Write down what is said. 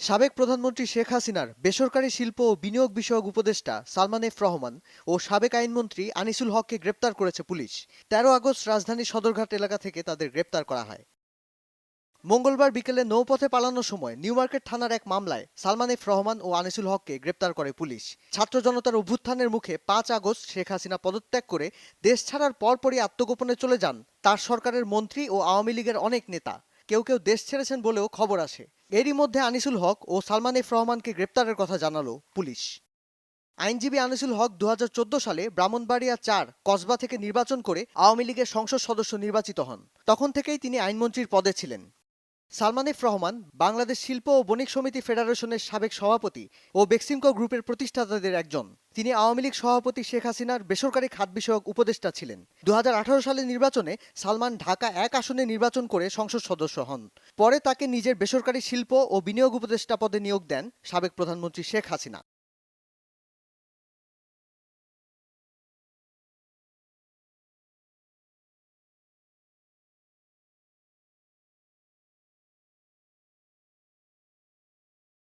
সাবেক প্রধানমন্ত্রী শেখ হাসিনার বেসরকারি শিল্প ও বিনিয়োগ বিষয়ক উপদেষ্টা সালমান এফ রহমান ও সাবেক আইনমন্ত্রী আনিসুল হককে গ্রেপ্তার করেছে পুলিশ। তেরো আগস্ট রাজধানীর সদরঘাট এলাকা থেকে তাদের গ্রেপ্তার করা হয়। মঙ্গলবার বিকেলে নৌপথে পালানোর সময় নিউ মার্কেট থানার এক মামলায় সালমান এফ রহমান ও আনিসুল হককে গ্রেপ্তার করে পুলিশ। ছাত্র জনতার অভ্যুত্থানের মুখে পাঁচ আগস্ট শেখ হাসিনা পদত্যাগ করে দেশ ছাড়ার পরপরই আত্মগোপনে চলে যান তার সরকারের মন্ত্রী ও আওয়ামী লীগের অনেক নেতা। কেউ কেউ দেশ ছেড়েছেন বলেও খবর আসে। এরই মধ্যে আনিসুল হক ও সালমান এফ রহমানকে গ্রেপ্তারের কথা জানালো পুলিশ। আইনজীবী আনিসুল হক দু হাজার চোদ্দ সালে ব্রাহ্মণবাড়িয়া চার কসবা থেকে নির্বাচন করে আওয়ামী লীগের সংসদ সদস্য নির্বাচিত হন। তখন থেকেই তিনি আইনমন্ত্রীর পদে ছিলেন। সালমান এফ রহমান বাংলাদেশ শিল্প ও বণিক সমিতি ফেডারেশনের সাবেক সভাপতি ও বেক্সিমকো গ্রুপের প্রতিষ্ঠাতাদের একজন। তিনি আওয়ামী লীগ সভাপতি শেখ হাসিনার বেসরকারি খাত বিষয়ক উপদেষ্টা ছিলেন। দু হাজার আঠারো সালের নির্বাচনে সালমান ঢাকা এক আসনে নির্বাচন করে সংসদ সদস্য হন। পরে তাকে নিজের বেসরকারি শিল্প ও বিনিয়োগ উপদেষ্টা পদে নিয়োগ দেন সাবেক প্রধানমন্ত্রী শেখ হাসিনা।